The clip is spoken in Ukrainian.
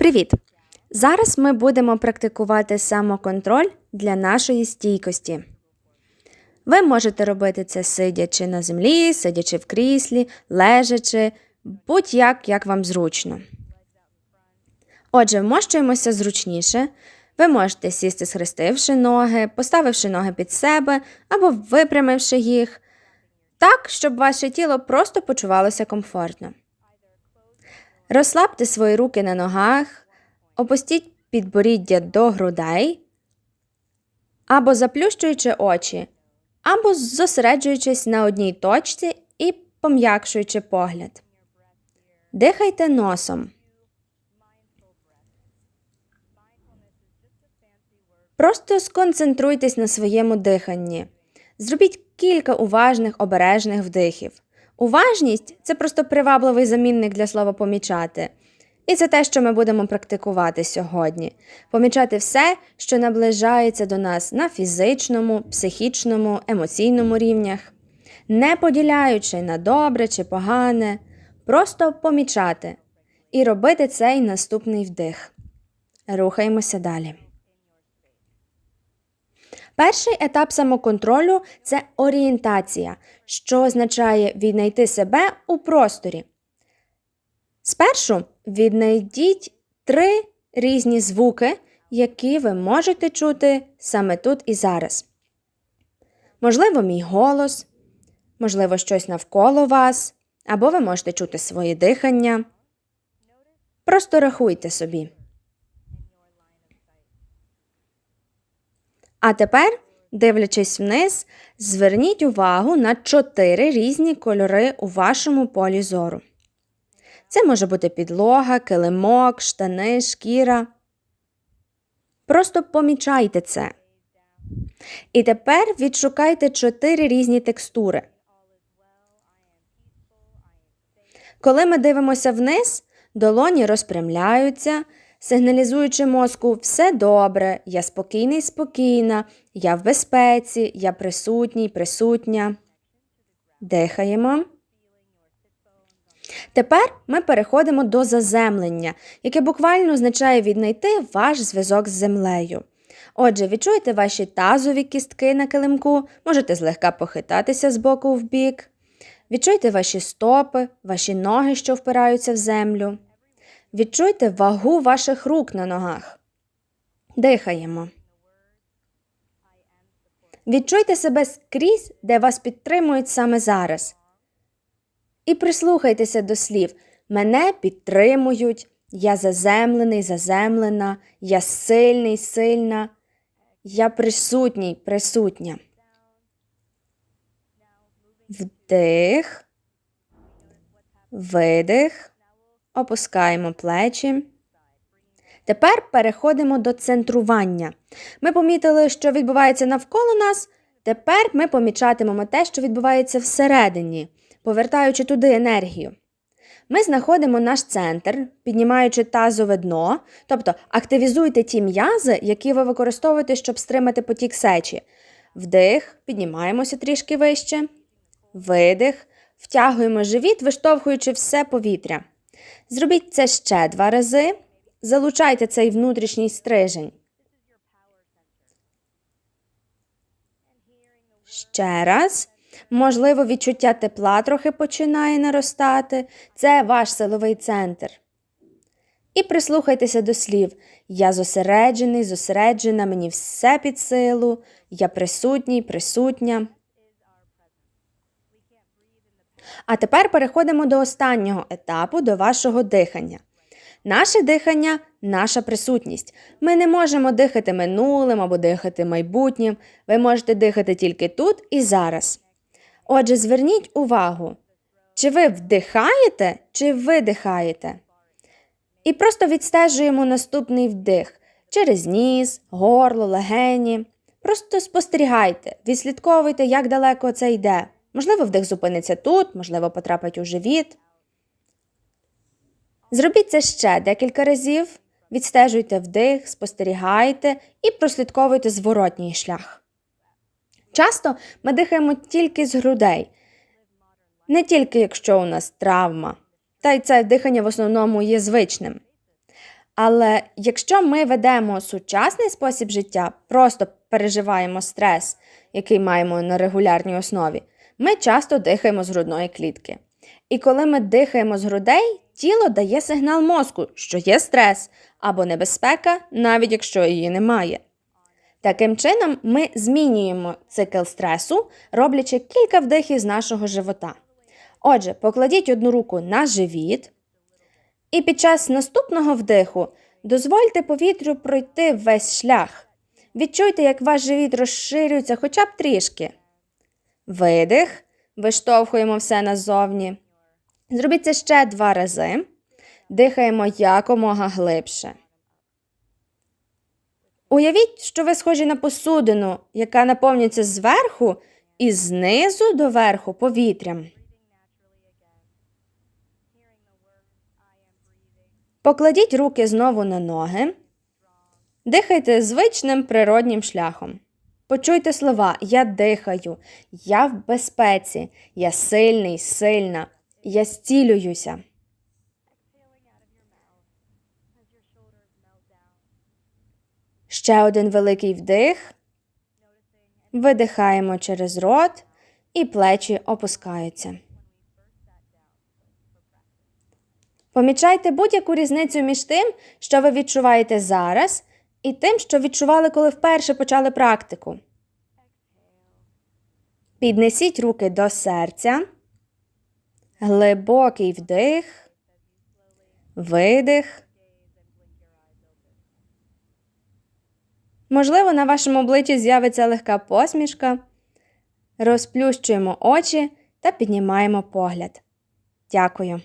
Привіт! Зараз ми будемо практикувати самоконтроль для нашої стійкості. Ви можете робити це сидячи на землі, сидячи в кріслі, лежачи, будь-як, як вам зручно. Отже, вмощуємося зручніше. Ви можете сісти, схрестивши ноги, поставивши ноги під себе або випрямивши їх, так, щоб ваше тіло просто почувалося комфортно. Розслабте свої руки на ногах, опустіть підборіддя до грудей, або заплющуючи очі, або зосереджуючись на одній точці і пом'якшуючи погляд. Дихайте носом. Просто сконцентруйтесь на своєму диханні. Зробіть кілька уважних обережних вдихів. Уважність це просто привабливий замінник для слова помічати. І це те, що ми будемо практикувати сьогодні. Помічати все, що наближається до нас на фізичному, психічному, емоційному рівнях, не поділяючи на добре чи погане, просто помічати і робити цей наступний вдих. Рухаємося далі. Перший етап самоконтролю це орієнтація, що означає віднайти себе у просторі. Спершу віднайдіть три різні звуки, які ви можете чути саме тут і зараз. Можливо, мій голос, можливо, щось навколо вас, або ви можете чути своє дихання. Просто рахуйте собі. А тепер, дивлячись вниз, зверніть увагу на чотири різні кольори у вашому полі зору. Це може бути підлога, килимок, штани, шкіра. Просто помічайте це. І тепер відшукайте чотири різні текстури. Коли ми дивимося вниз, долоні розпрямляються, сигналізуючи мозку все добре, я спокійний, спокійна, я в безпеці, я присутній, присутня. Дихаємо. Тепер ми переходимо до заземлення, яке буквально означає віднайти ваш зв'язок з землею. Отже, відчуєте ваші тазові кістки на килимку, можете злегка похитатися з боку в бік. Відчуйте ваші стопи, ваші ноги, що впираються в землю. Відчуйте вагу ваших рук на ногах. Дихаємо. Відчуйте себе скрізь, де вас підтримують саме зараз. І прислухайтеся до слів Мене підтримують, я заземлений, заземлена, я сильний, сильна, я присутній, присутня. Вдих, видих, опускаємо плечі. Тепер переходимо до центрування. Ми помітили, що відбувається навколо нас. Тепер ми помічатимемо те, що відбувається всередині повертаючи туди енергію. Ми знаходимо наш центр, піднімаючи тазове дно, тобто активізуйте ті м'язи, які ви використовуєте, щоб стримати потік сечі. Вдих, піднімаємося трішки вище, видих, втягуємо живіт, виштовхуючи все повітря. Зробіть це ще два рази. Залучайте цей внутрішній стрижень. Ще раз. Можливо, відчуття тепла трохи починає наростати. Це ваш силовий центр. І прислухайтеся до слів Я зосереджений, зосереджена, мені все під силу, я присутній, присутня. А тепер переходимо до останнього етапу, до вашого дихання. Наше дихання наша присутність. Ми не можемо дихати минулим або дихати майбутнім. Ви можете дихати тільки тут і зараз. Отже, зверніть увагу, чи ви вдихаєте, чи видихаєте. І просто відстежуємо наступний вдих через ніс, горло, легені. Просто спостерігайте, відслідковуйте, як далеко це йде. Можливо, вдих зупиниться тут, можливо, потрапить у живіт. Зробіть це ще декілька разів. Відстежуйте вдих, спостерігайте і прослідковуйте зворотній шлях. Часто ми дихаємо тільки з грудей, не тільки якщо у нас травма, та й це дихання в основному є звичним. Але якщо ми ведемо сучасний спосіб життя, просто переживаємо стрес, який маємо на регулярній основі, ми часто дихаємо з грудної клітки. І коли ми дихаємо з грудей, тіло дає сигнал мозку, що є стрес або небезпека, навіть якщо її немає. Таким чином, ми змінюємо цикл стресу, роблячи кілька вдихів з нашого живота. Отже, покладіть одну руку на живіт, і під час наступного вдиху дозвольте повітрю пройти весь шлях. Відчуйте, як ваш живіт розширюється хоча б трішки. Видих, виштовхуємо все назовні. Зробіть це ще два рази. Дихаємо якомога глибше. Уявіть, що ви схожі на посудину, яка наповнюється зверху і знизу до верху повітрям. Покладіть руки знову на ноги. Дихайте звичним природнім шляхом. Почуйте слова Я дихаю, я в безпеці, я сильний, сильна, я зцілююся. Ще один великий вдих. Видихаємо через рот і плечі опускаються. Помічайте будь-яку різницю між тим, що ви відчуваєте зараз, і тим, що відчували, коли вперше почали практику. Піднесіть руки до серця. Глибокий вдих, видих. Можливо, на вашому обличчі з'явиться легка посмішка. Розплющуємо очі та піднімаємо погляд. Дякую.